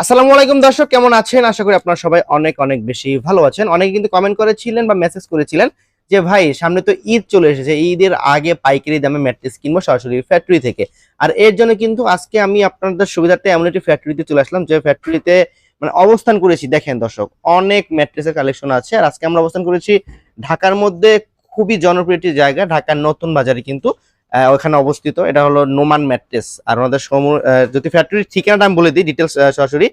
আসসালামু আলাইকুম দর্শক, কেমন আছেন? আশা করি আপনারা সবাই অনেক অনেক বেশি ভালো আছেন। অনেকে কিন্তু কমেন্ট করেছিলেন বা মেসেজ করেছিলেন যে, ভাই, সামনে তো ঈদ চলে এসেছে। ঈদের আগে পাইকারি দামে ম্যাট্রেস কিনবো সরাসরি ফ্যাক্টরি থেকে। আর এর জন্য কিন্তু আজকে আমি আপনাদের সুবিধার্থে এমন একটি ফ্যাক্টরিতে চলে আসলাম, যে ফ্যাক্টরিতে মানে অবস্থান করেছি। দেখেন দর্শক, অনেক ম্যাট্রেসের কালেকশন আছে। আর আজকে আমরা অবস্থান করেছি ঢাকার মধ্যে খুবই জনপ্রিয় একটি জায়গা, ঢাকার নতুন বাজারে কিন্তু ওখানে অবস্থিত। এটা হলো নোমান ম্যাট্রেস। আর ওনাদের যদি ফ্যাক্টরির ঠিকানাটা আমি বলে দিই ডিটেলস সরাসরি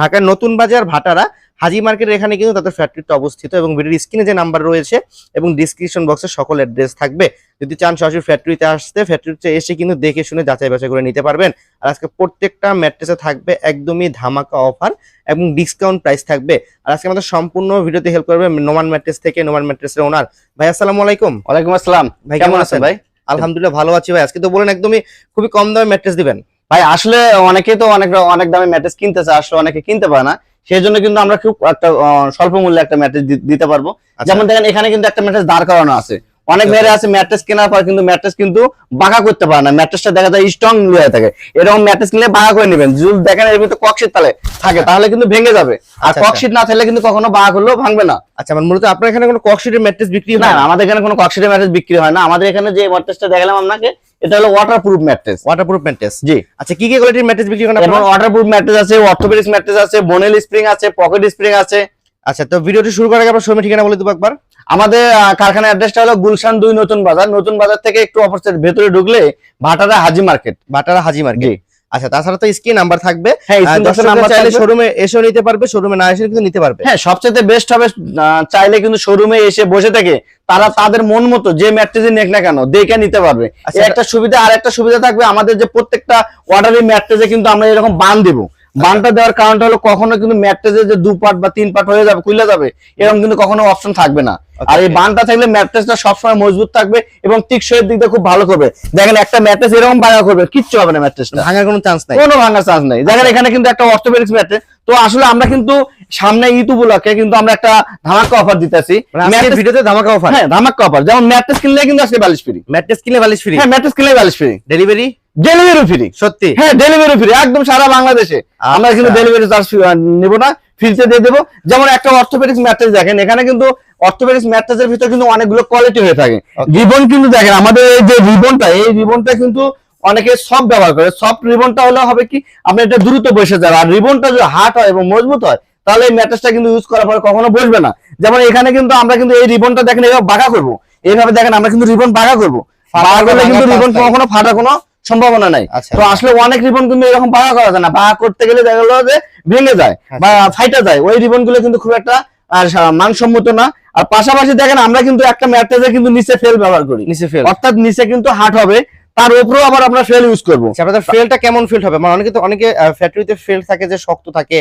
ঢাকার নতুন বাজার ভাটারা হাজি মার্কেটের এখানে কিন্তু তাদের ফ্যাক্টরিটা অবস্থিত এবং ভিডিওর স্ক্রিনে যে নাম্বার রয়েছে এবং ডিসক্রিপশন বক্সে সকল অ্যাড্রেস থাকবে। যদি চান সরাসরি ফ্যাক্টরিতে আসতে ফ্যাক্টরিতে এসে কিন্তু দেখে শুনে যাচাই বাছাই করে নিতে পারবেন। আর আজকে প্রত্যেকটা ম্যাট্রেসে থাকবে একদমই ধামাকা অফার এবং ডিসকাউন্ট প্রাইস থাকবে। আর আজকে আমাদের সম্পূর্ণ ভিডিওতে হেল্প করবে নোমান ম্যাট্রেস থেকে নোমান ম্যাট্রেসের ওনার ভাই আসসালামু আলাইকুম। ওয়ালাইকুম আসসালাম। ভাই কেমন আছেন ভাই? আলহামদুলিল্লাহ ভালো আছি ভাই। আজকে তো বলেন একদমই খুবই কম দামে ম্যাট্রেস দিবেন। ভাই আসলে অনেকে তো অনেক অনেক দামে ম্যাট্রেস কিনতে চায় আসলে অনেকে কিনতে পারে না। সেই জন্য কিন্তু আমরা খুব একটা স্বল্প মূল্যে একটা ম্যাট্রেস দিতে পারব। আচ্ছা। যেমন দেখেন এখানে কিন্তু একটা ম্যাট্রেস দাঁড় করানো আছে। অনেক আচ্ছা। মেয়েরা আছে ম্যাট্রেস কেনার পর কিন্তু ম্যাট্রেস কিন্তু বাঁকা করতে পারে না। ম্যাট্রেসটা দেখা যায় স্ট্রং হয়ে থাকে। এরকম ম্যাট্রেস কিনলে বাঁকা করে নেবেন। যদি দেখেন এর ভিতরে ককশিট তাহলে থাকে তাহলে কিন্তু ভেঙে যাবে। আর আচ্ছা, ককশিট না থাকলে কিন্তু কখনো বাঁকা করলেও ভাঙবে না। আচ্ছা মানে মূলত আপনার এখানে কোনো ককশিটের ম্যাট্রেস বিক্রি হয় না, আমাদের এখানে কোনো ককশিটের ম্যাট্রেস বিক্রি হয় না। আমাদের এখানে যে ম্যাট্রেসটা দেখালাম আপনাকে এটা হলো ওয়াটারপ্রুফ ম্যাট্রেস। Waterproof mattress. জি। আচ্ছা কি কি কোয়ালিটির ম্যাট্রেস বিক্রি করেন আপনারা? ওয়াটারপ্রুফ ম্যাট্রেস আছে অর্থোপেডিক্স ম্যাট্রেস আছে বোনেল স্প্রিং আছে পকেট স্প্রিং আছে। আচ্ছা তো ভিডিওটি শুরু করার আগে আপনার শোরুমের ঠিকানা বলে দেবো একবার। আমাদের কারখানার অ্যাড্রেসটা হলো গুলশান দুই নতুন বাজার। নতুন বাজার থেকে একটু অপোজিট ভেতরে ঢুকলে ভাটারা হাজি মার্কেট বাটারা হাজি মার্কেট। আচ্ছা তাছাড়া তো স্ক্রিন নাম্বার থাকবে। হ্যাঁ চাইলে শোরুমে এসেও নিতে পারবে শোরুমে না এসে কিন্তু নিতে পারবে। হ্যাঁ সবচেয়ে বেস্ট হবে চাইলে কিন্তু শোরুমে এসে বসে থেকে তারা তাদের মন মতো যে ম্যাট্রেস নেক না কেন দেখে নিতে পারবে। আচ্ছা, একটা সুবিধা আর একটা সুবিধা থাকবে আমাদের যে প্রত্যেকটা অর্ডারি ম্যাট্রেসে কিন্তু আমরা এরকম বান দিব। বানটা দেওয়ার কারণটা হলো কখনো কিন্তু ম্যাট্রেসে যে দু পার্ট বা তিন পার্ট হয়ে যাবে খুলে যাবে এরকম কিন্তু কখনো অপশন থাকবে না। আর এই বানটা থাকলে ম্যাট্রেসটা সবসময় মজবুত থাকবে এবং টিকসইয়ের দিক দিয়ে খুব ভালো করবে। দেখেন একটা ম্যাট্রেস এরকম ভাঙা করবে কিচ্ছু হবে না ম্যাট্রেসটা। ভাঙার কোনো চান্স নাই। কোনো ভাঙার চান্স নেই। দেখেন এখানে কিন্তু একটা অর্থোপেডিক্স ম্যাট্রেস। তো আসলে আমরা কিন্তু সামনে ঈদ উপলক্ষে কিন্তু আমরা একটা ধামাকা অফার দিতেছি। মানে ভিডিওতে ধামাকা অফার হ্যাঁ ধামাকা অফার যেমন ম্যাট্রেস কিনলে কিন্তু আজকে বালিশ ফ্রি ম্যাট্রেস কিনলে বালিশ ফ্রি হ্যাঁ ম্যাট্রেস কিনলে বালিশ ফ্রি ডেলিভারি ডেলিভারি ফ্রি সত্যি? হ্যাঁ ডেলিভারি ফ্রি একদম সারা বাংলাদেশে। আমরা কিন্তু আচ্ছা। ডেলিভারি চার্জ নেব না। ফ্রিতে দিয়ে দেবো। যেমন একটা অর্থোপেডিক্স ম্যাট্রেস দেখেন এখানে কিন্তু অর্থোপেডিক্স ম্যাট্রেসের ভিতরে কিন্তু অনেকগুলো কোয়ালিটি হয়ে থাকে। রিবন কিন্তু দেখেন আমাদের এই যে রিবনটা এই রিবনটা কিন্তু অনেকে সফট ব্যবহার করে। সফট রিবনটা হলে হবে কি আপনি এটা দ্রুত বসে যাবে। আর রিবনটা যদি হার্ড হয় এবং মজবুত হয় তাহলে এই ম্যাট্রেসটা কিন্তু ইউজ করার পরে কখনো বসবে না। যেমন এখানে কিন্তু আমরা কিন্তু এই রিবনটা দেখেন এইভাবে বাঁকা করব। এইভাবে দেখেন আমরা কিন্তু রিবন বাঁকা করব। বাঁকা করলে কিন্তু রিবন কখনো ফাটার কোনো সম্ভাবনা নাই। আচ্ছা। তো আসলে অনেক রিবন কিন্তু এরকম বাঁকা করা যায় না। বাঁকা করতে গেলে দেখা গেলো যে ভেঙে যায় বা ফাইটা যায়। ওই রিবনগুলো কিন্তু খুব একটা আর মানসম্মত না। আর পাশাপাশি দেখেন আমরা কিন্তু একটা ম্যাট্রেসে কিন্তু নিচে ফেল ব্যবহার করি। নিচে ফেল অর্থাৎ নিচে কিন্তু হাট হবে তার উপরেও আবার আমরা ফেল ইউজ করব। আচ্ছা আপনাদের ফেলটা কেমন ফিল হবে? মানে অনেকে তো অনেকে ফ্যাক্টরিতে ফেল থাকে যে শক্ত থাকে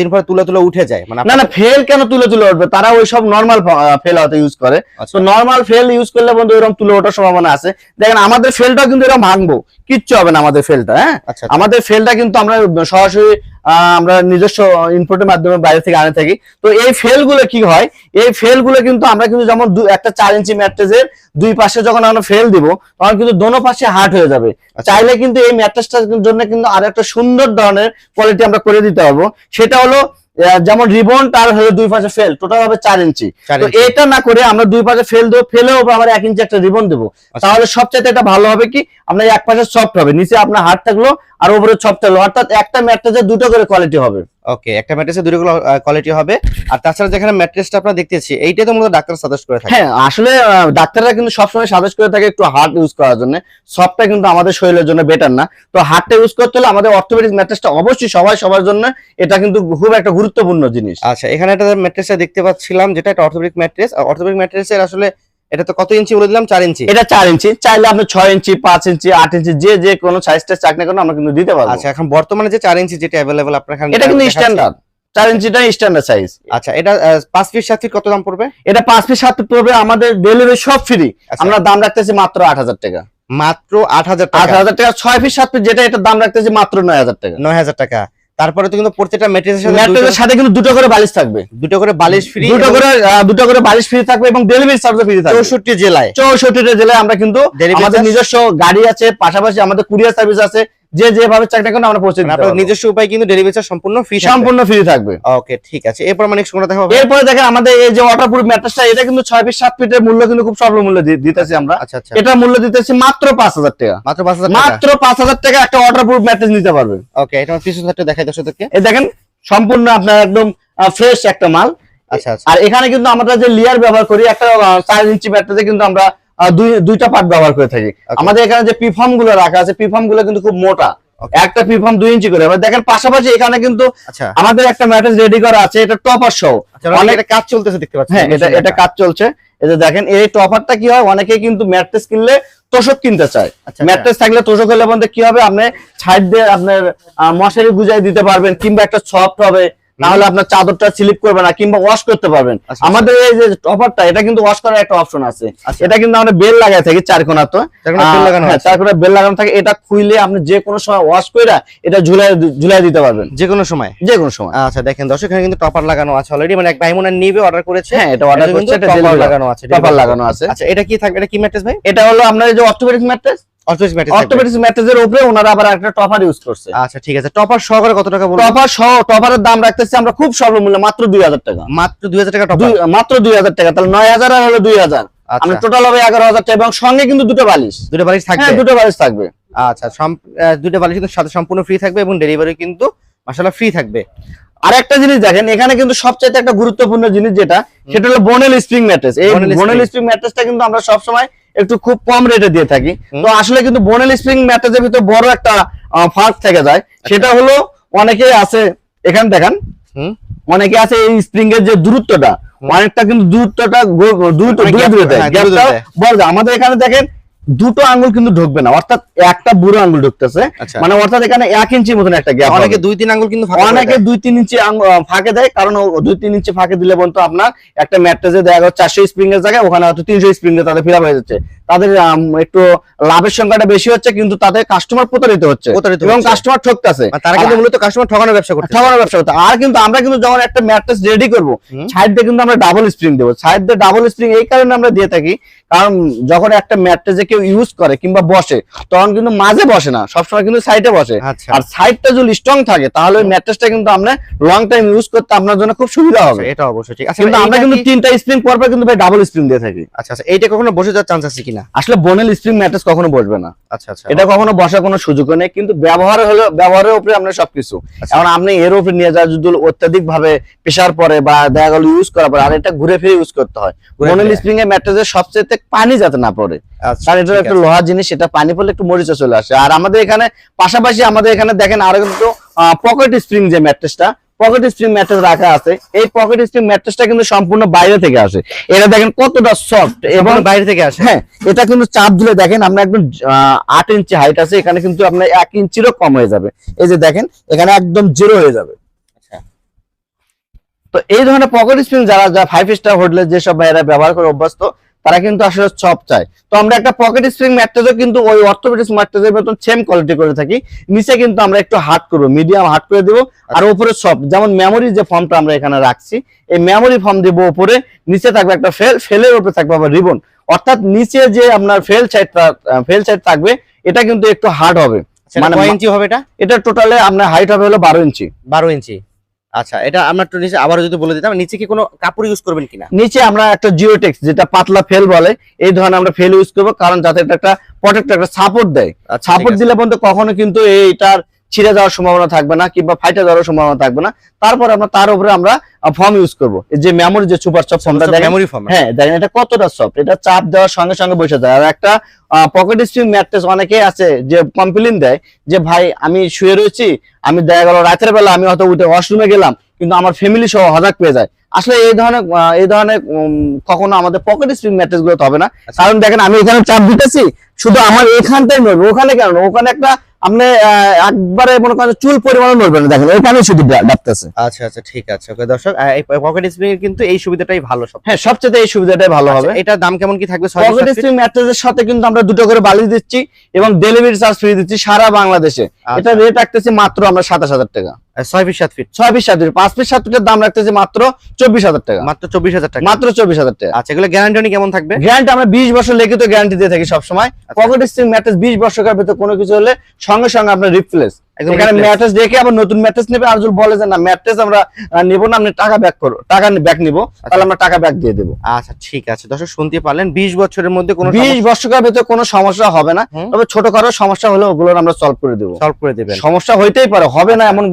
দিন পরে তুলে তুলে উঠে যায়। মানে না না ফেল কেন তুলে তুলে উঠবে? তারা ওই সব নর্মাল ফেল হতে ইউজ করে। আচ্ছা। তো নর্মাল ফেল ইউজ করলে বন্ধু এরকম তুলে ওঠার সম্ভাবনা আছে। দেখেন আমাদের ফেলটাও কিন্তু এরকম ভাঙবো। কিচ্ছু হবে না আমাদের ফেলটা হ্যাঁ? আচ্ছা। আমাদের ফেলটা কিন্তু আমরা সরাসরি আমরা নিজস্ব ইনপুটের মাধ্যমে বাইরে থেকে আনে থাকি। তো এই ফেলগুলো কি হয়? এই ফেলগুলো কিন্তু আমরা কিন্তু যেমন দু- একটা চার ইঞ্চি ম্যাট্রেসের দুই পাশে যখন আমরা ফেল দিব তখন কিন্তু দোনো পাশে হার্ট হয়ে যাবে। আচ্ছা। চাইলে কিন্তু এই ম্যাট্রেসটার জন্য কিন্তু আর একটা সুন্দর ধরনের কোয়ালিটি আমরা করে দিতে পারব। সেটা হলো যেমন রিবন তার হলো দুই পাশে ফেল টোটাল হবে চার ইঞ্চি। তো এটা না করে আমরা দুই পাশে ফেল দেবো ফেলেও আমরা এক ইঞ্চি একটা রিবন দেবো। আচ্ছা। তাহলে সবচেয়ে এটা ভালো হবে কি? আপনার এক পাশে সফট হবে নিচে আপনার হাত থাকল আর ওপরে সফট থাকল। অর্থাৎ একটা ম্যাট্রেসে দুটো করে কোয়ালিটি হবে। ওকে একটা ম্যাট্রেসে দুটো কোয়ালিটি হবে। আর তাছাড়া যেখানে ম্যাট্রেসটা আপনারা দেখতেছি এইটাই তো মূলত ডাক্তার সাজেস্ট করে থাকে। হ্যাঁ আসলে ডাক্তাররা কিন্তু সবসময় সাজেস্ট করে থাকে একটু হার্ড ইউজ করার জন্য। সফটটা কিন্তু আমাদের শরীরের জন্য বেটার না। তো হার্ডটা ইউজ করতে হলে আমাদের অর্থোপেডিক ম্যাট্রেসটা অবশ্যই সবাই সবার জন্য এটা কিন্তু খুব একটা গুরুত্বপূর্ণ জিনিস। আচ্ছা এখানে একটা ম্যাট্রেসটা দেখতে পাচ্ছিলাম যেটা একটা অর্থোপেডিক ম্যাট্রেস অর্থোপেডিক ম্যাট্রেসের আসলে এটা তো কত ইঞ্চি বলে দিলাম? চার ইঞ্চি। এটা চার ইঞ্চি। চাইলে আপনি ছয় ইঞ্চি পাঁচ ইঞ্চি আট ইঞ্চি যে যে কোনো সাইজটা চাক না কেন আমরা কিন্তু দিতে পারব। আচ্ছা এখন বর্তমানে যে চার ইঞ্চি যেটা অ্যাভেলেবল আপনার এখানে এটা কিন্তু স্ট্যান্ডার্ড চার ইঞ্চিটা স্ট্যান্ডার্ড সাইজ আচ্ছা এটা পাঁচ ফিট সাত ফিট কত দাম পড়বে? এটা পাঁচ পিস সাত পড়বে আমাদের ডেলিভারি সব ফ্রি আচ্ছা। আমরা দাম রাখতেছি মাত্র আট হাজার টাকা। মাত্র আট হাজার আট হাজার টাকা। ছয় পিস সাত যেটা এটার দাম রাখতেছি মাত্র নয় হাজার টাকা। নয় হাজার টাকা। তারপরে তো কিন্তু প্রত্যেকটা ম্যাট্রেসের সাথে ম্যাট্রেসের সাথে কিন্তু দুটো করে বালিশ থাকবে। দুটো করে বালিশ ফ্রি দুটো করে আহ, দুটো করে বালিশ ফ্রি থাকবে এবং ডেলিভারি চার্জও ফ্রি থাকবে। চৌষট্টি জেলায়। চৌষট্টিটা জেলায় আমরা কিন্তু আমাদের নিজস্ব গাড়ি আছে পাশাপাশি আমাদের কুরিয়ার সার্ভিস আছে যে যেভাবে চাকরি কেন আমরা পৌঁছে দিতে আপনার পারব। নিজস্ব উপায় কিন্তু ডেলিভারি চার্জ সম্পূর্ণ ফ্রি সম্পূর্ণ ফ্রি থাকবে। ওকে ঠিক আছে। এরপর মানে কোনটা দেখাবো এরপরে দেখেন আমাদের এই যে ওয়াটারপ্রুফ ম্যাট্রেসটা এটা কিন্তু ছয় ফিট সাত ফিটের মূল্য কিন্তু খুব স্বল্প মূল্য দিতেছি আমরা। আচ্ছা আচ্ছা। এটার মূল্য দিতেছি মাত্র পাঁচ হাজার টাকা। মাত্র পাঁচ হাজার টাকা? মাত্র পাঁচ হাজার টাকা একটা ওয়াটারপ্রুফ ম্যাট্রেস নিতে পারবে। ওকে এটা আমার পিছন সাইডটা দেখাই দর্শকদেরকে এই দেখেন সম্পূর্ণ আপনার একদম ফ্রেশ একটা মাল। আচ্ছা আচ্ছা। আর এখানে কিন্তু আমরা যে লেয়ার ব্যবহার করি একটা আহ, চার ইঞ্চি ম্যাট্রেসে কিন্তু আমরা দুইটা পার্ট ব্যবহার করে থাকি। আমাদের এখানে যে পিফর্মগুলো রাখা আছে পিফর্মগুলো কিন্তু খুব মোটা। একটা পিফর্ম দুই ইঞ্চি করে। দেখেন পাশাপাশি এখানে কিন্তু আচ্ছা। আমাদের একটা ম্যাট্রেস রেডি করা আছে এটা টপার সহ আচ্ছা অনেক অনেক কাজ চলতেছে দেখতে পাচ্ছি। হ্যাঁ এটা এটা কাজ চলছে। এই যে দেখেন এই টপারটা কি হয়? অনেকে কিন্তু ম্যাট্রেস কিনলে তোষক কিনতে চায়। আচ্ছা ম্যাট্রেস থাকলে তোষক হলে বলতে কি হবে? আপনি ছাইড দিয়ে আপনার মশারি গুজাই দিতে পারবেন কিংবা একটা সফট হবে। তাহলে আপনার চাদরটা স্লিপ করবে না কিংবা ওয়াশ করতে পারবেন। আচ্ছা, আমাদের এই যে টপারটা এটা কিন্তু ওয়াশ করার একটা অপশন আছে। আচ্ছা। এটা কিন্তু আমরা বেল লাগাই থাকি চার কোনা তো। চার কোণা বেল লাগানো কোনা বেল লাগানো থাকে এটা খুইলে আপনি যে কোনো সময় ওয়াশ করে এটা ঝুলাই ঝুলাই দিতে পারবেন। যে কোনো সময়? যে কোনো সময়। আচ্ছা দেখেন দর্শক এখানে কিন্তু টপার লাগানো আছে অলরেডি মানে এক ভাই মনে নিবে অর্ডার করেছে। হ্যাঁ এটা অর্ডার করছে এটা লাগানো আছে টপার লাগানো আছে। আচ্ছা এটা কি থাকবে এটা কি ম্যাট্রেস ভাই? এটা হলো আপনার যে অর্থোপেডিক ম্যাট্রেস ম্যাট্রেসের উপরে ওনারা আবার একটা টপার ইউজ করছে। আচ্ছা ঠিক আছে। টপার সহকারে কত টাকা বলব টপার সহ টপারের দাম রাখতেছি আমরা খুব স্বল্প মাত্র দুই হাজার টাকা। মাত্র 2000 টাকা টপার মাত্র দুই হাজার টাকা তাহলে নয় হাজার আর হলো দুই হাজার। আচ্ছা। আমরা টোটাল হবে এগারো হাজার টাকা এবং সঙ্গে কিন্তু দুটো বালিশ। দুটো বালিশ থাকবে? হ্যাঁ দুটো বালিশ থাকবে। আচ্ছা দুটো বালিশ কিন্তু সাথে সম্পূর্ণ ফ্রি থাকবে এবং ডেলিভারি কিন্তু মাশাআল্লাহ ফ্রি থাকবে। আর একটা জিনিস দেখেন এখানে কিন্তু সবচাইতে একটা গুরুত্বপূর্ণ জিনিস যেটা সেটা হলো বোনেল স্প্রিং ম্যাট্রেস এই বোনেল। স্প্রিং ম্যাট্রেসটা কিন্তু আমরা সবসময় একটু খুব কম রেটে দিয়ে থাকি। তো আসলে কিন্তু বোনেল স্প্রিং ম্যাট্রেসের ভিতরে বড় একটা ফার্ক থেকে যায় সেটা হলো অনেকে আছে এখানে দেখেন। অনেকে আছে এই স্প্রিং এর যে দূরত্বটা অনেকটা কিন্তু দূরত্বটা দূরত্ব অনেক দূরে দূরে দেয়। হ্যাঁ। বড়। আমাদের এখানে দেখেন দুটো আঙ্গুল কিন্তু ঢুকবে না। অর্থাৎ একটা বুড়ো আঙ্গুল ঢুকতেছে। আচ্ছা। মানে অর্থাৎ এখানে এক ইঞ্চি মতন একটা গ্যাপ অনেকে দুই তিন আঙ্গুল কিন্তু অনেকে দুই তিন ইঞ্চি ফাঁকে দেয় কারণ দুই তিন ইঞ্চি ফাঁকে দিলে বলতো আপনার একটা ম্যাট্রেসে দেখা গেল চারশো স্প্রিং এর জায়গায় ওখানে হয়তো তিনশো স্প্রিং এ তাদের ফিরা হয়ে যাচ্ছে। তাদের একটু লাভের সংখ্যাটা বেশি হচ্ছে কিন্তু তাদের কাস্টমার প্রতারিত হচ্ছে। এবং কাস্টমার ঠকতেছে। তারা কিন্তু মূলত কাস্টমার ঠকানোর ব্যবসা করতে ঠকানোর ব্যবসা করতে আর কিন্তু আমরা কিন্তু যখন একটা ম্যাট্রেস রেডি করব সাইড দিয়ে কিন্তু আমরা ডাবল স্প্রিং দেবো। সাইড দিয়ে ডাবল স্প্রিং এই কারণে আমরা দিয়ে থাকি। কারণ যখন একটা ম্যাট্রেসে কেউ ইউজ করে কিংবা বসে তখন কিন্তু মাঝে বসে না সবসময় কিন্তু সাইডে বসে। আচ্ছা। আর সাইডটা যদি স্ট্রং থাকে তাহলে ওই ম্যাট্রেসটা কিন্তু আমরা লং টাইম ইউজ করতে আপনার জন্য খুব সুবিধা হবে। আচ্ছা, এটা অবশ্যই ঠিক আচ্ছা কিন্তু আমরা কিন্তু তিনটা স্প্রিং পর পর কিন্তু ভাই ডাবল স্প্রিং দিয়ে থাকি। আচ্ছা আচ্ছা এইটা কখনো বসে যাওয়ার চান্স আছে কিনা? আসলে বোনেল স্প্রিং ম্যাট্রেস কখনো বসবে না। আচ্ছা আচ্ছা। এটা কখনো বসার কোনো সুযোগ নেই কিন্তু ব্যবহার হলো ব্যবহারের উপরে আমরা সবকিছু। আচ্ছা। এখন আপনি এর উপরে নিয়ে যা যদি অত্যাধিক ভাবে প্রেসার পরে বা দেখা গেল ইউজ করার পরে আর এটা ঘুরে ফিরে ইউজ করতে হয়। বোনেল স্প্রিং এর ম্যাট্রেসের সবচেয়ে পানি যাতে না পড়ে। আচ্ছা। কারণ এটা একটা আছে। লোহা জিনিস এটা পানি পড়লে একটু মরিচা চলে আসে। আর আমাদের এখানে পাশাপাশি আমাদের এখানে দেখেন আরও কিন্তু পকেট স্প্রিং যে ম্যাট্রেসটা পকেট স্প্রিং ম্যাট্রেস রাখা আছে। এই পকেট স্প্রিং ম্যাট্রেসটা কিন্তু সম্পূর্ণ বাইরে থেকে আসে। এটা দেখেন কতটা সফট এবং এবং বাইরে থেকে আসে। হ্যাঁ এটা কিন্তু চাপ দিলে দেখেন আমরা একদম আট ইঞ্চি হাইট আছে এখানে কিন্তু আপনার এক ইঞ্চিরও কম হয়ে যাবে। এই যে দেখেন এখানে একদম জিরো হয়ে যাবে। আচ্ছা। তো এই ধরনের পকেট স্প্রিং যারা যা ফাইভ স্টার হোটেলে যেসব ভাইয়েরা ব্যবহার করে অভ্যস্ত তারা কিন্তু আসলে সব চায়। তো আমরা একটা পকেট স্প্রিং ম্যাট্রেসও কিন্তু ওই অর্থোপেডিক্স ম্যাট্রেসের মতন সেম কোয়ালিটি করে থাকি। নিচে কিন্তু আমরা একটু হার্ড করব মিডিয়াম হার্ড করে দিব আর উপরে সব। যেমন মেমোরি যে ফর্মটা আমরা এখানে রাখছি এই মেমোরি ফর্ম দিব উপরে নিচে থাকবে একটা ফেল ফেলের উপরে থাকবে আবার রিবন অর্থাৎ নিচে যে আপনার ফেল সাইড ফেল সাইড থাকবে এটা কিন্তু একটু হার্ড হবে। মানে ইঞ্চি হবে এটা? এটা টোটালে আপনার হাইট হবে হলো বারো ইঞ্চি বারো ইঞ্চি আচ্ছা এটা আমরা একটু নিচে আবার যদি বলে দিতাম নিচে কি কোনো কাপড় ইউজ করবেন কিনা? নিচে আমরা একটা জিওটেক্স যেটা পাতলা ফেল বলে এই ধরনের আমরা ফেল ইউজ করব কারণ যাতে এটা একটা প্রোটেক্ট একটা সাপোর্ট দেয়। আচ্ছা সাপোর্ট দিলে পর্যন্ত কখনো কিন্তু এইটার ছিঁড়ে যাওয়ার সম্ভাবনা থাকবে না কিংবা ফাইটে যাওয়ার সম্ভাবনা থাকবে না। তারপর আমরা তার উপরে আমরা ফর্ম ইউজ করব। যে মেমোরি যে সুপার সফট ফর্মটা মেমোরি ফর্ম হ্যাঁ দেখেন এটা কতটা সফট এটা চাপ দেওয়ার সঙ্গে সঙ্গে বসে যায়। আর একটা পকেট স্প্রিং ম্যাট্রেস অনেকে আছে যে কমপ্লেন দেয় যে ভাই আমি শুয়ে রয়েছি আমি দেখা গেল রাতের বেলা আমি হয়তো উঠে ওয়াশরুমে গেলাম কিন্তু আমার ফ্যামিলি সহ হঠাৎ পেয়ে যায়। আসলে এই ধরনের এই ধরনের কখনো আমাদের পকেট স্প্রিং ম্যাট্রেসগুলো হবে না। আচ্ছা। কারণ দেখেন আমি এখানে চাপ দিতেছি শুধু আমার এখানটাই নড়বে ওখানে কেন? ওখানে একটা আপনি একবারে মনে করেন চুল পরিমাণ নড়বে না দেখেন ওখানে শুধু ডাকতেছে। আচ্ছা আচ্ছা ঠিক আছে। ওকে দর্শক পকেট স্প্রিং এর কিন্তু এই সুবিধাটাই ভালো সব হ্যাঁ সবচেয়ে এই সুবিধাটাই ভালো হবে। আচ্ছা, এটার দাম কেমন কি থাকবে? পকেট স্প্রিং ম্যাট্রেসের সাথে কিন্তু আমরা দুটো করে বালিশ দিচ্ছি এবং ডেলিভারি চার্জ ফ্রি দিচ্ছি সারা বাংলাদেশে। আচ্ছা। এটা রেট রাখতেছি মাত্র আমরা সাতাশ হাজার টাকা। ছয় ফিট সাত ফিট ছয় পিস সাত পিস পাঁচ পিস সাত পিসের দাম রাখতেছি মাত্র চব্বিশ হাজার টাকা। মাত্র চব্বিশ হাজার টাকা। মাত্র চব্বিশ হাজার টাকা। আচ্ছা এগুলো গ্যারান্টি কেমন থাকবে? গ্যারান্টি আমরা বিশ বছর লিখিত গ্যারান্টি দিয়ে থাকি সবসময়। আচ্ছা। পকেট স্প্রিং ম্যাট্রেস বিশ বছরের ভিতরে কোনো কিছু হলে সঙ্গে সঙ্গে আপনার রিপ্লেস এখানে ম্যাট্রেস দেখে আবার নতুন ম্যাট্রেস নেবে। আর যদি বলে যে না ম্যাট্রেস আমরা নেব না আপনি টাকা ব্যাক করো টাকা ব্যাক নিবো তাহলে আমরা টাকা ব্যাক দিয়ে দেবো। আচ্ছা ঠিক আছে। দর্শক শুনতে পারলেন বিশ বছরের মধ্যে কোনো বিশ বর্ষকের ভেতরে কোনো সমস্যা হবে না। তবে সমস্যা হলে ওগুলো আমরা সলভ করে দেবো। সলভ করে দেবেন। সমস্যা হইতেই পারে হবে না এমন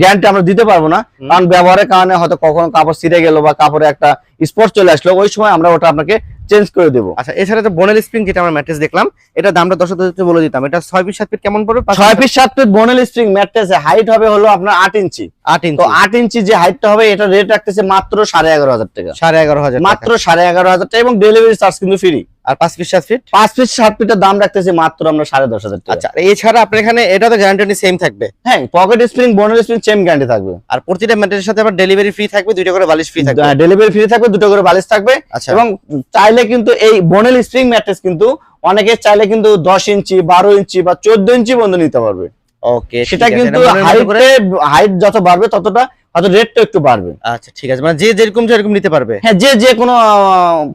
গ্যারান্টি আমরা দিতে পারব না। কারণ ব্যবহারের কারণে হয়তো কখনো কাপড় ছিঁড়ে গেল বা কাপড়ে একটা স্পট চলে আসলো ওই সময় আমরা ওটা আপনাকে চেঞ্জ করে দেবো। আচ্ছা এছাড়া তো বোনেল স্প্রিং যেটা আমরা ম্যাট্রেস দেখলাম এটা দামটা দর্শকদের বলে দিতাম এটা ছয় পিস সাত ফিট কেমন পড়বে? ছয় পিস সাত পিস বোনেল স্প্রিং ম্যাট্রেসে হাইট হবে হলো আপনার আট ইঞ্চি। আট তো ইঞ্চি আট ইঞ্চি যে হাইটটা হবে এটা রেট রাখতেছে মাত্র সাড়ে এগারো হাজার টাকা। সাড়ে এগারো হাজার মাত্র সাড়ে এগারো হাজার টাকা এবং ডেলিভারি চার্জ কিন্তু ফ্রি আর পাঁচ পিস সাত ফিট পাঁচ পিস সাত ফিটের দাম রাখতেছে মাত্র আমরা সাড়ে দশ হাজার টাকা। আচ্ছা আর এছাড়া আপনার এখানে এটা তো গ্যারান্টি সেম থাকবে। হ্যাঁ pocket spring Bonnell spring same guarantee থাকবে। আর প্রতিটা ম্যাট্রেসের সাথে আবার ডেলিভারি ফ্রি থাকবে দুটো করে বালিশ ফ্রি থাকবে। ডেলিভারি ফ্রি থাকবে দুটো করে বালিশ থাকবে। আচ্ছা। এবং চাইলে কিন্তু এই বোনেল স্প্রিং ম্যাট্রেস কিন্তু অনেকে চাইলে কিন্তু দশ ইঞ্চি বারো ইঞ্চি বা চোদ্দ ইঞ্চি পর্যন্ত নিতে পারবে। ওকে সেটা কিন্তু হাইটে হাইট যত বাড়বে ততটা হয়তো রেটটা একটু বাড়বে। আচ্ছা ঠিক আছে। মানে যে যেরকম যেরকম নিতে পারবে। হ্যাঁ যে যে কোনো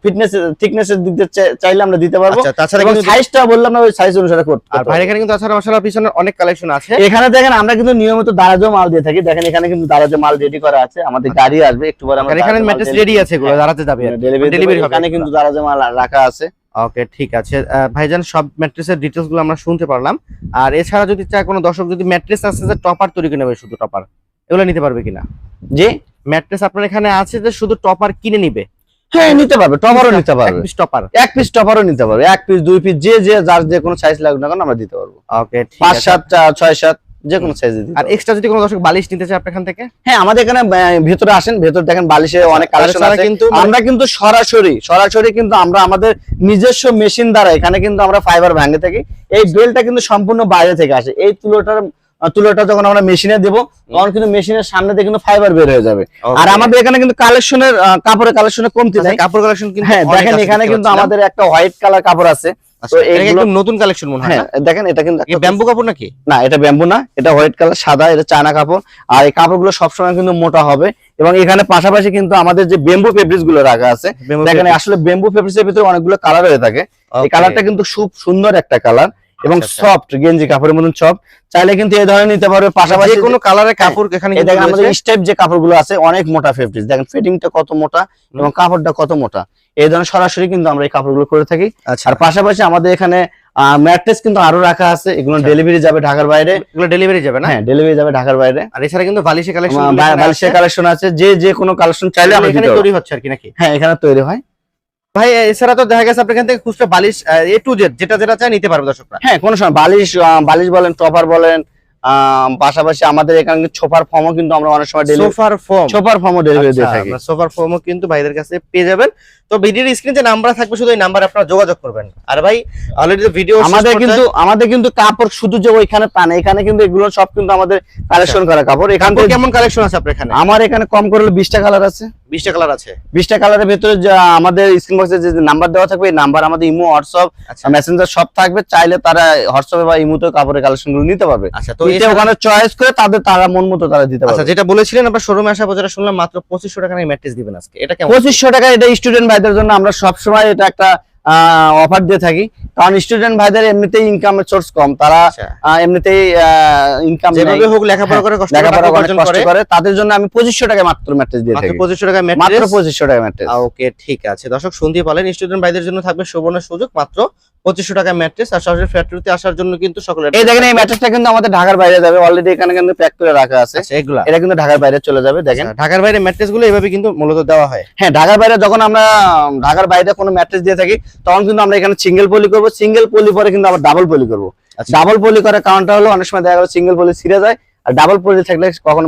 ফিটনেস থিকনেস এর দিক দিয়ে চাইলে আমরা দিতে পারব। আচ্ছা তাছাড়া কিন্তু সাইজটা বললাম না ওই সাইজ অনুসারে করতে আর। ভাইয়ের এখানে কিন্তু তাছাড়া মশলা পিছনে অনেক কালেকশন আছে। এখানে দেখেন আমরা কিন্তু নিয়মিত দারাজও মাল দিয়ে থাকি। দেখেন এখানে কিন্তু দারাজও মাল রেডি করা আছে। আমাদের গাড়ি আসবে একটু পরে আমরা এখানে ম্যাট্রেস রেডি আছে এগুলো দাঁড়াতে যাবে। ডেলিভারি হবে। এখানে কিন্তু দারাজও মাল রাখা আছে। ওকে ঠিক আছে। ভাইজান সব ম্যাট্রেসের ডিটেলসগুলো আমরা শুনতে পারলাম। আর এছাড়া যদি চায় কোনো দর্শক যদি ম্যাট্রেস আছে যে টপার তৈরি করে নেবে শুধু টপার এগুলো নিতে পারবে কিনা? যে ম্যাট্রেস আপনার এখানে আছে যে শুধু টপার কিনে নিবে। হ্যাঁ নিতে পারবে টপারও নিতে পারবে। টপার। এক পিস টপারও নিতে পারবে এক পিস দুই পিস যে যে যার যে কোনো সাইজ লাগুক না কেন আমরা দিতে পারব। ওকে পাঁচ আছে। সাত চা- ছয় সাত। যে কোনো সাইজে আর এক্সট্রা যদি কোনো দর্শক বালিশ নিতে চায় আপনার থেকে? হ্যাঁ আমাদের এখানে ভেতরে আসেন ভেতর দেখেন বালিশে অনেক কালেকশন আছে। কিন্তু মানে- আমরা কিন্তু সরাসরি সরাসরি কিন্তু আমরা আমাদের নিজস্ব মেশিন দ্বারা এখানে কিন্তু আমরা ফাইবার ভাঙে থাকি। এই বেলটা কিন্তু সম্পূর্ণ বাইরে থেকে আসে। এই তুলোটার তুলোটা যখন আমরা মেশিনে দেবো তখন কিন্তু মেশিনের সামনে দিয়ে কিন্তু ফাইবার বের হয়ে যাবে। আর আমাদের এখানে কিন্তু কালেকশনের কাপড়ের কালেকশনের কমতি আচ্ছা, নাই। কাপড় কালেকশন কিন্তু হ্যাঁ দেখেন এখানে কিন্তু আমাদের একটা হোয়াইট কালার কাপড় আছে। আচ্ছা, তো এটা এইগুলো- একদম নতুন কালেকশন মনে হয় হ্যাঁ দেখেন এটা কিন্তু ব্যাম্বু কাপড় নাকি? না এটা ব্যাম্বু না এটা হোয়াইট কালার সাদা এটা চায়না কাপড়। আর এই কাপড়গুলো সবসময় কিন্তু মোটা হবে। এবং এখানে পাশাপাশি কিন্তু আমাদের যে বেম্বু ফেব্রিক্সগুলো রাখা আছে দেখেন আসলে বেম্বু ফেব্রিক্স এর ভিতরে অনেকগুলো কালার হয়ে থাকে। এই Okay. কালারটা কিন্তু খুব সুন্দর একটা কালার এবং আচ্ছা, আচ্ছা। সফট গেঞ্জি কাপড়ের মতন সফট চাইলে কিন্তু এই ধরনের নিতে পারবে পাশাপাশি কোনো কালারের কাপড় এখানে দেখেন আমাদের। স্টেপ যে কাপড়গুলো আছে অনেক মোটা ফেব্রিক্স দেখেন ফিটিংটা কত মোটা এবং কাপড়টা কত মোটা। এই ধরনের সরাসরি কিন্তু আমরা এই কাপড়গুলো করে থাকি। আচ্ছা। আর পাশাপাশি আমাদের এখানে ম্যাট্রেস কিন্তু আরও রাখা আছে। এগুলো আচ্ছা। ডেলিভারি যাবে ঢাকার বাইরে। এগুলো ডেলিভারি যাবে না? হ্যাঁ ডেলিভারি যাবে ঢাকার বাইরে। আর এছাড়া কিন্তু বালিশের কালেকশন বালিশের কালেকশন আছে। যে যে কোনো কালেকশন চাইলে আমরা এখানে তৈরি হচ্ছে আর কি নাকি? হ্যাঁ এখানে তৈরি হয়। ভাই এছাড়া তো দেখা গেছে আপনার এখান থেকে খুচরা বালিশ এ টু জেড যেটা যেটা চাই নিতে পারবে দর্শকরা। হ্যাঁ কোনো সময় বালিশ বালিশ বলেন টপার বলেন আহ, পাশাপাশি আমাদের এখানে ছোপার ফর্মও কিন্তু আমরা অনেক সময় ডেলিভারি সোফার ফোম ছোপার ফর্মও ডেলিভারি দিয়ে থাকি। সোফার ফোমও কিন্তু ভাইদের কাছে পেয়ে যাবেন। তো ভিডিওর স্ক্রিনে যে নাম্বার থাকবে শুধু এই নাম্বারে আপনারা যোগাযোগ করবেন। আর ভাই অলরেডি তো ভিডিও আমাদের কিন্তু আমাদের কিন্তু কাপড় শুধু যে ওইখানে পান এখানে কিন্তু এগুলো সব কিন্তু আমাদের কালেকশন করা কাপড়। এখান থেকে কেমন কালেকশন আছে আপনার এখানে? আমার এখানে কম করে বিশটা কালার আছে। বিশটা কালার আছে? বিশটা কালারের ভেতরে আমাদের স্ক্রিন বক্সে যে নাম্বার দেওয়া থাকবে এই নাম্বার আমাদের ইমো হোয়াটসঅ্যাপ আচ্ছা। মেসেঞ্জার সব থাকবে। চাইলে তারা হোয়াটসঅ্যাপে বা ইমোতে কাপড়ের কালেকশনগুলো নিতে পারবে। আচ্ছা তো এছাড়া- ওখানে চয়েস করে তাদের তারা মন মতো তারা দিতে পারবে আচ্ছা পারবে। যেটা বলেছিলেন আপনার শোরুমে আসা বাজারে শুনলাম মাত্র পঁচিশশো টাকা ম্যাট্রেস দিবেন আজকে। এটা কেমন? পঁচিশশো টাকা এটা স্টুডেন্ট ভাইদের জন্য আমরা সবসময় এটা একটা অফার দিয়ে থাকি। কারণ স্টুডেন্ট ভাইদের এমনিতেই ইনকামের সোর্স কম। তারা আচ্ছা। এমনিতেই ইনকাম যেভাবে হোক লেখাপড়া করে কষ্ট করে লেখাপড়া করে কষ্ট করে। তাদের জন্য আমি পঁচিশশো টাকা মাত্র ম্যাট্রেস দিয়ে মাত্র থাকি। পঁচিশশো টাকা মাত্র ম্যাট্রেস পঁচিশশো টাকা ম্যাট্রেস ওকে ঠিক আছে। দর্শক শুনতে পালেন। স্টুডেন্ট ভাইদের জন্য থাকবে সুবর্ণ সুযোগ। মাত্র পঁচিশশো টাকা ম্যাট্রেস আর সরাসরি ফ্যাক্টরিতে আসার জন্য কিন্তু সকলের এই দেখেন এই ম্যাট্রেসটা কিন্তু আমাদের ঢাকার বাইরে যাবে। অলরেডি এখানে কিন্তু প্যাক করে রাখা আছে। আচ্ছা এগুলা। এটা কিন্তু ঢাকার বাইরে চলে যাবে দেখেন। আচ্ছা, ঢাকার বাইরে ম্যাট্রেসগুলো এভাবে কিন্তু মূলত দেওয়া হয়। হ্যাঁ ঢাকার বাইরে যখন আমরা ঢাকার বাইরে কোনো ম্যাট্রেস দিয়ে থাকি তখন কিন্তু আমরা এখানে সিঙ্গেল পলি করব। সিঙ্গেল পলি পরে কিন্তু আবার ডাবল পলি করব। ডাবল পলি করার কারণটা হলো অনেক সময় দেখা গেলো সিঙ্গেল পলি ছিঁড়ে যায় আর ডাবল পলি থাকলে কখনো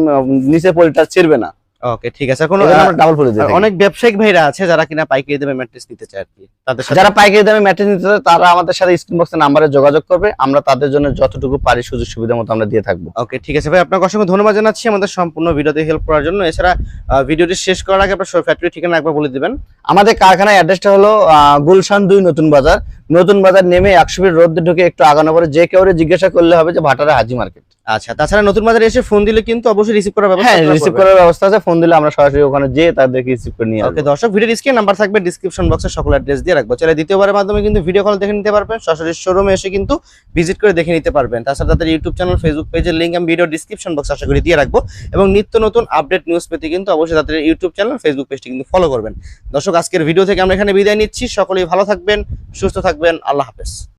নিচে পলিটা ছিঁড়বে না। ওকে ঠিক আছে। ডাবল অনেক ব্যবসায়িক ভাইরা আছে যারা কিনা পাইকারি দামে ম্যাট্রেস নিতে চায় আর কি। তাদের সাথে যারা পাইকারি দামে ম্যাট্রেস নিতে চায় তারা আমাদের সাথে স্ক্রিন বক্সে নাম্বারে যোগাযোগ করবে। আমরা তাদের জন্য যতটুকু পারি সুযোগ সুবিধা মতো আমরা দিয়ে থাকব। ওকে ঠিক আছে ভাই আপনাকে অসংখ্য ধন্যবাদ জানাচ্ছি আমাদের সম্পূর্ণ ভিডিওতে হেল্প করার জন্য। এছাড়া ভিডিওটি শেষ করার আগে আপনার ফ্যাক্টরি ঠিকানা একবার বলে দিবেন। আমাদের কারখানার অ্যাড্রেসটা হলো আহ, গুলশান দুই নতুন বাজার নতুন বাজার নেমে একশো ফিট রোদ্দে ঢুকে একটু আগানো পরে যে কেউ জিজ্ঞাসা করলে হবে যে ভাটারা হাজি মার্কেট। আচ্ছা তাছাড়া নতুন বাজারে এসে ফোন দিলে কিন্তু অবশ্যই রিসিভ করার ব্যবস্থা হ্যাঁ রিসিভ করার ব্যবস্থা আছে। ফোন দিলে আমরা সরাসরি ওখানে যেয়ে তাদেরকে রিসিভ করে নিয়ে ওকে দর্শক ভিডিও স্ক্রিন নাম্বার থাকবে ডিসক্রিপশন বক্সে সকল অ্যাড্রেস দিয়ে রাখব। চলে দ্বিতীয়বারের মাধ্যমে কিন্তু ভিডিও কল দেখে নিতে পারবেন। সরাসরি শোরুমে এসে কিন্তু ভিজিট করে দেখে নিতে পারবেন। তাছাড়া তাদের ইউটিউব চ্যানেল ফেসবুক পেজের লিঙ্ক আমি ভিডিও ডিসক্রিপশন বক্সে আশা করি দিয়ে রাখব। এবং নিত্য নতুন আপডেট নিউজ পেতে কিন্তু অবশ্যই তাদের ইউটিউব চ্যানেল ফেসবুক পেজটি কিন্তু ফলো করবেন। দর্শক আজকের ভিডিও থেকে আমরা এখানে বিদায় নিচ্ছি। সকলেই ভালো থাকবেন সুস্থ থাকবেন আল্লাহ হাফেজ।